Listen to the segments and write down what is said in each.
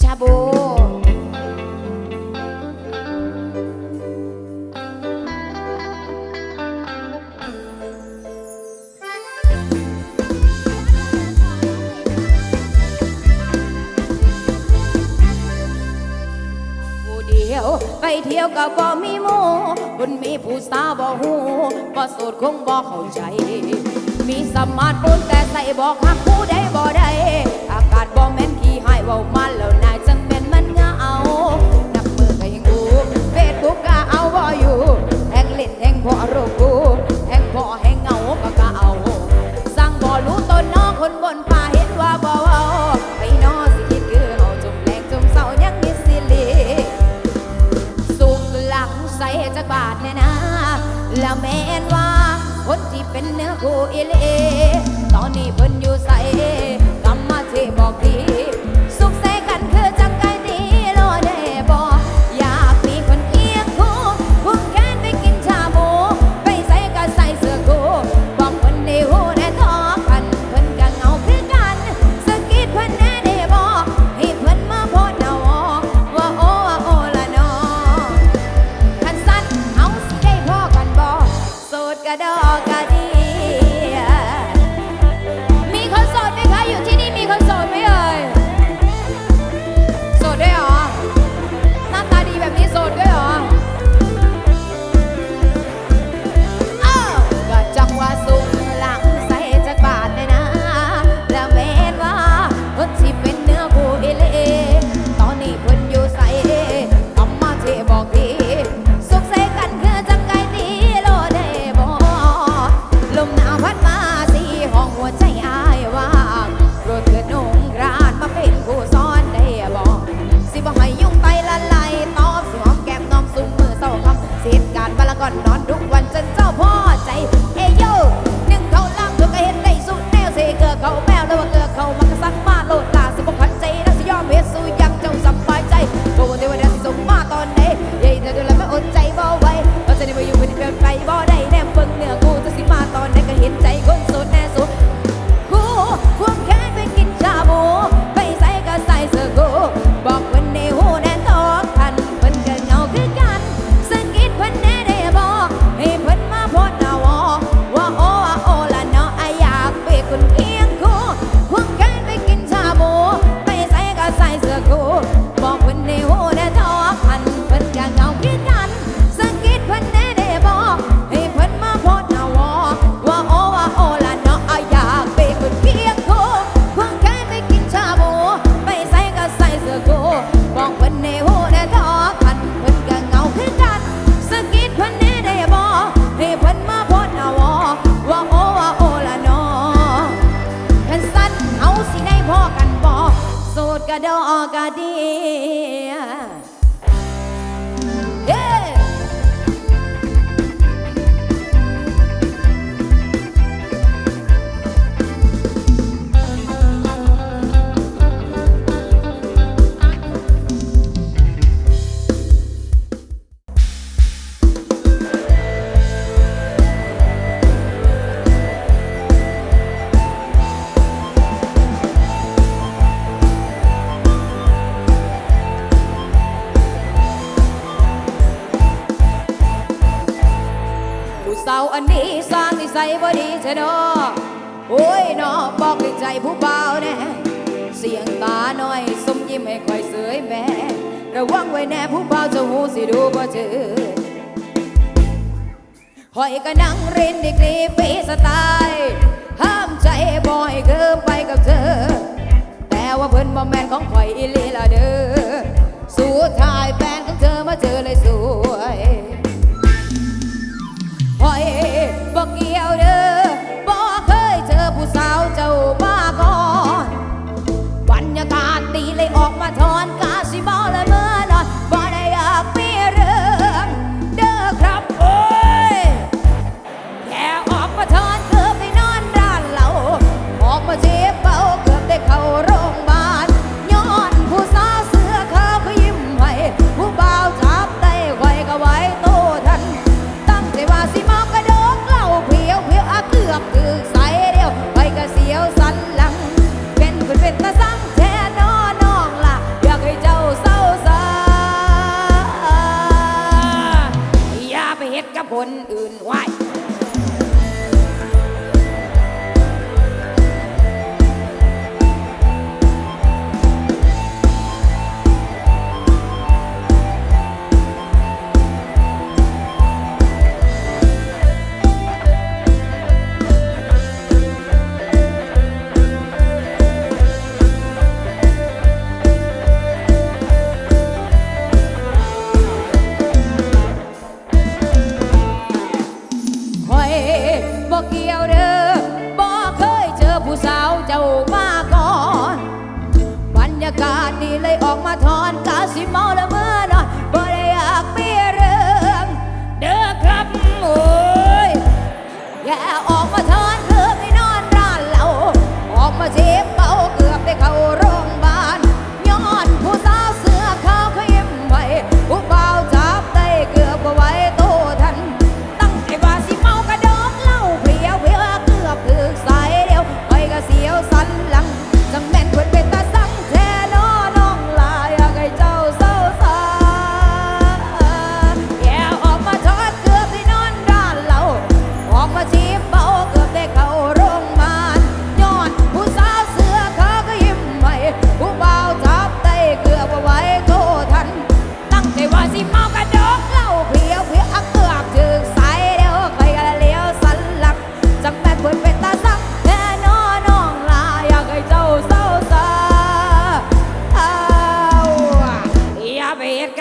ชาบูวไปเที่ยวกับบ่มีหมูบุญมีผู้สาวบ่หูบ่โสดคงบ่เข้าใจ มีสมาร์ทโฟนแต่ใส่บ่คักผู้ใดบ่ได้ อากาศบ่แม่นขี้หายเว้ามัแล้ว พอรู้กูแห้งพอแห้งเงาปะกะเอา สั่งบ่รู้ตนน้องคนบนป่าเห็นว่าบ่เว้าไปนอสิคิดคือเฮาจมแรงจมเศร้ายังมีสิลิสุขหลังใส่จักบาทแน่นะแล้วแม่นว่า คนที่เป็นเนื้อคู่อีเลตอนนี้เพิ่นอยู่ใส่กรรมมาเทบอกดี งไว้แน่ผู้บาจะหูสิดูบ่เจอหอยก็นั่งเรียนดีกรีฟีสไตล์ห้ามใจบ่อยเกินไปกับเธอ แต่ว่าเพิ่นบ่แมนของข่อยอีลีละเดอ้อสุดท้ายแฟนของเธอมาเจอเลยสวยหอยบ่เกี่ยวเด้อ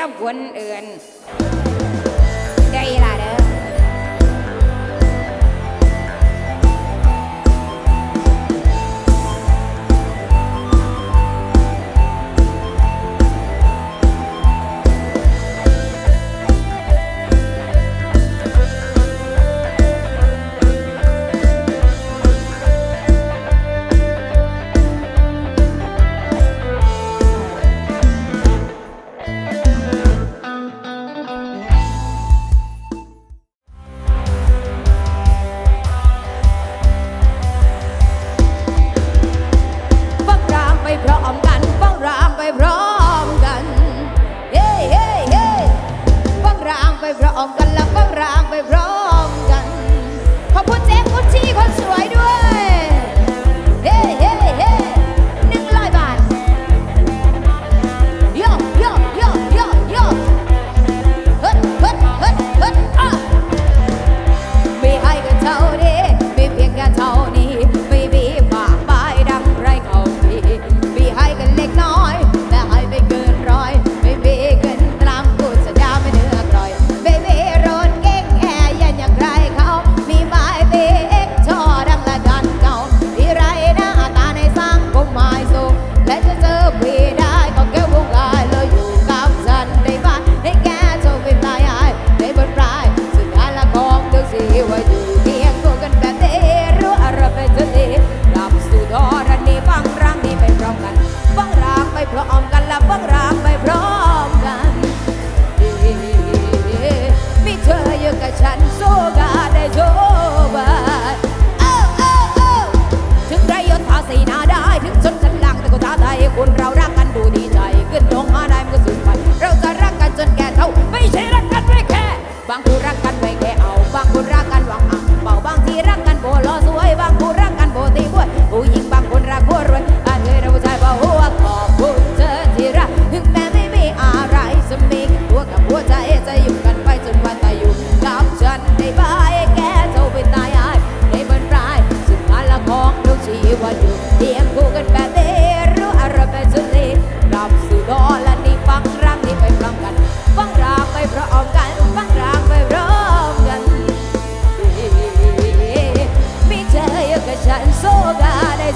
น้ำนเอื่นได้ล่ะเด้อ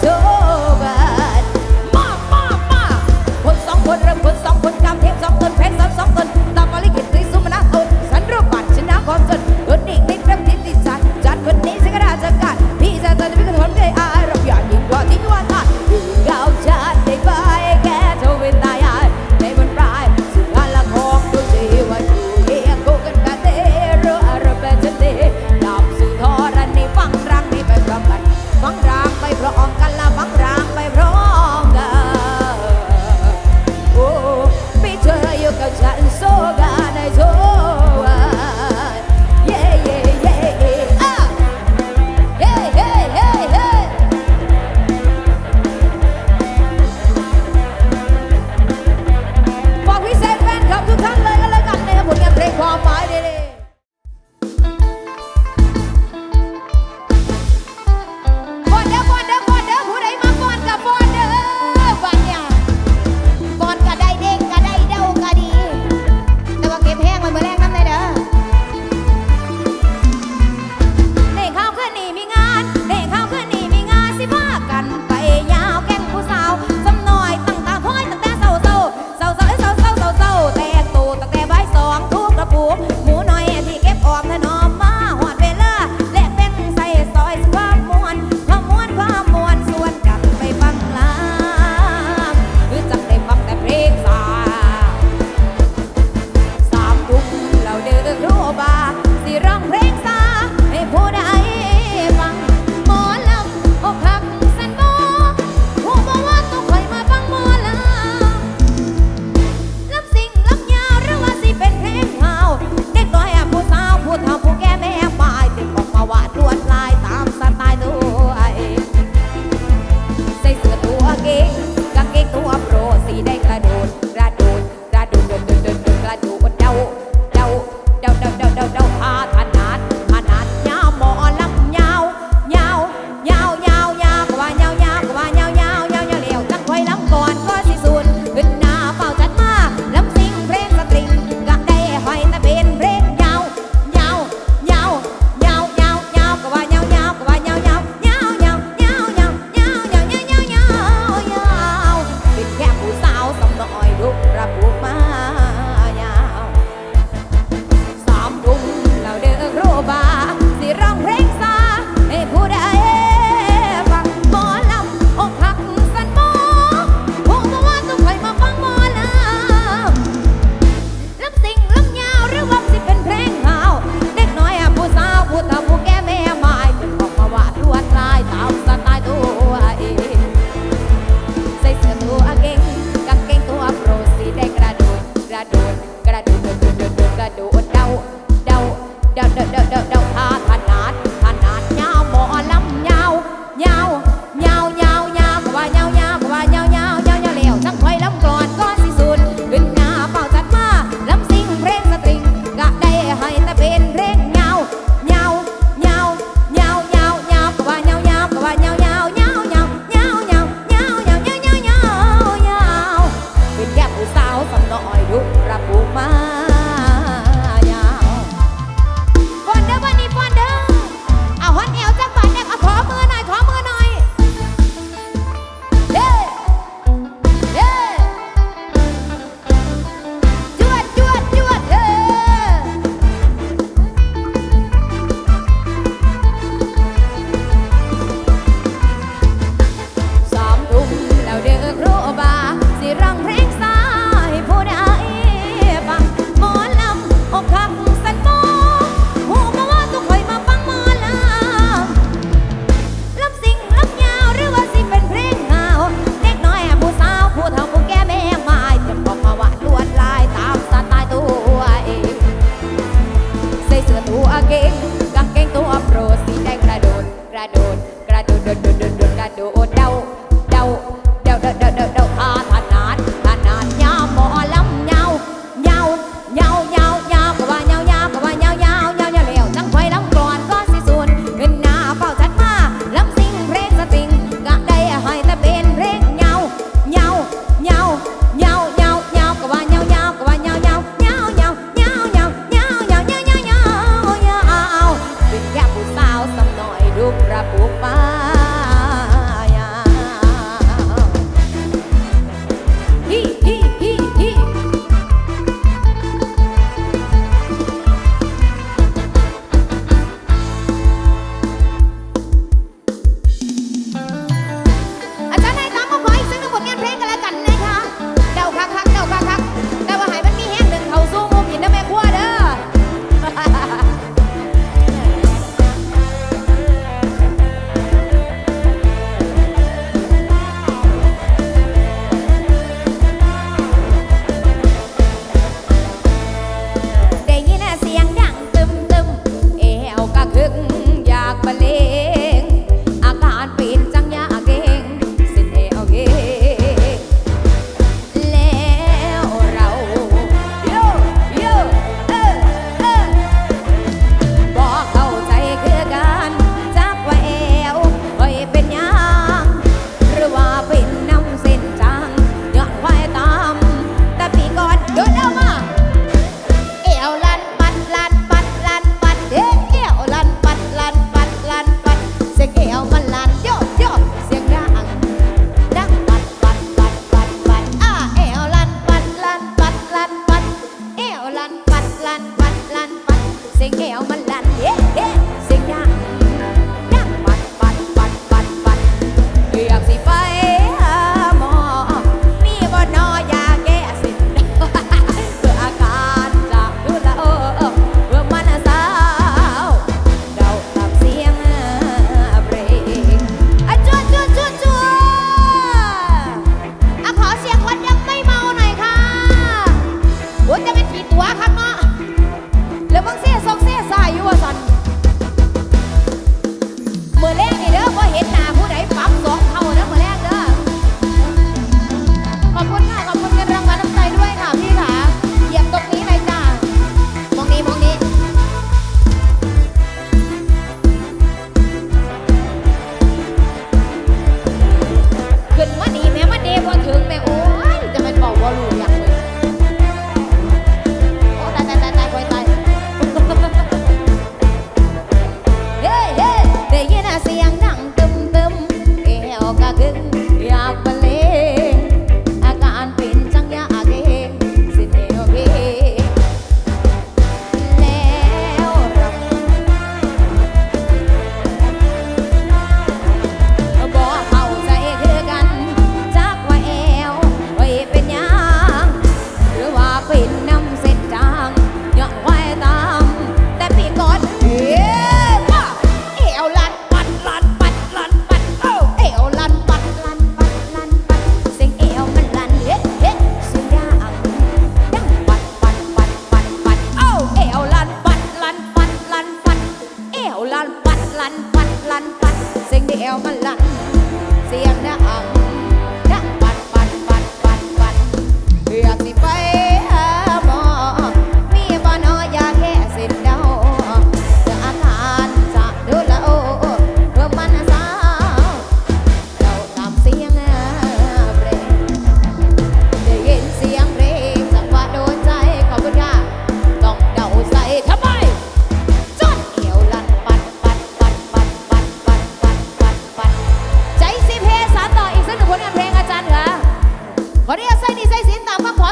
eyes.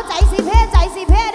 再是撇，再是撇